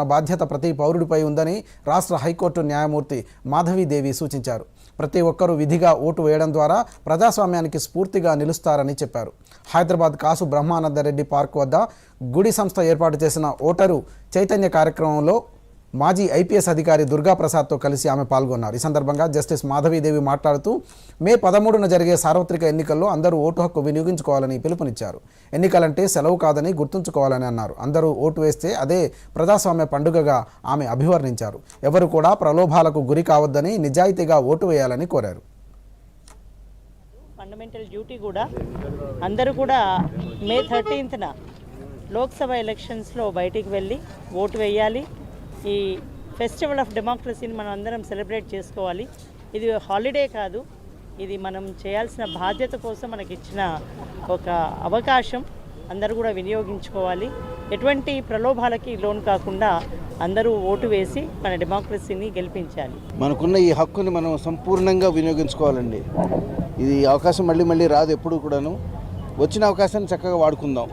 బాధ్యత ప్రతి పౌరుడిపై ఉందని రాష్ట్ర హైకోర్టు న్యాయమూర్తి మాధవీదేవి సూచించారు. ప్రతి ఒక్కరూ విధిగా ఓటు వేయడం ద్వారా ప్రజాస్వామ్యానికి స్ఫూర్తిగా నిలుస్తారని చెప్పారు. హైదరాబాద్ కాసు బ్రహ్మానందరెడ్డి పార్క్ వద్ద గుడి సంస్థ ఏర్పాటు చేసిన ఓటరు చైతన్య కార్యక్రమంలో మాజీ ఐపీఎస్ అధికారి దుర్గా ప్రసాద్తో కలిసి ఆమె పాల్గొన్నారు. ఈ సందర్భంగా జస్టిస్ మాధవీదేవి మాట్లాడుతూ మే పదమూడున జరిగే సార్వత్రిక ఎన్నికల్లో అందరూ ఓటు హక్కు వినియోగించుకోవాలని పిలుపునిచ్చారు. ఎన్నికలంటే సెలవు కాదని గుర్తుంచుకోవాలని అన్నారు. అందరూ ఓటు వేస్తే అదే ప్రజాస్వామ్య పండుగగా ఆమె అభివర్ణించారు. ఎవరు కూడా ప్రలోభాలకు గురి కావద్దని నిజాయితీగా ఓటు వేయాలని కోరారు. ఫండమెంటల్ డ్యూటీ కూడా అందరూ కూడా మే థర్టీన్త్న లోక్సభ ఎలక్షన్స్లో బయటికి వెళ్ళి ఓటు వేయాలి. ఈ ఫెస్టివల్ ఆఫ్ డెమోక్రసీని మనం అందరం సెలబ్రేట్ చేసుకోవాలి. ఇది హాలిడే కాదు. ఇది మనం చేయాల్సిన బాధ్యత కోసం మనకి ఇచ్చిన ఒక అవకాశం. అందరూ కూడా వినియోగించుకోవాలి. ఎటువంటి ప్రలోభాలకి లోన్ కాకుండా అందరూ ఓటు వేసి మన డెమోక్రసీని గెలిపించాలి. మనకున్న ఈ హక్కుని మనం సంపూర్ణంగా వినియోగించుకోవాలండి. ఇది అవకాశం మళ్ళీ మళ్ళీ రాదు ఎప్పుడు కూడాను. వచ్చిన అవకాశాన్ని చక్కగా వాడుకుందాం.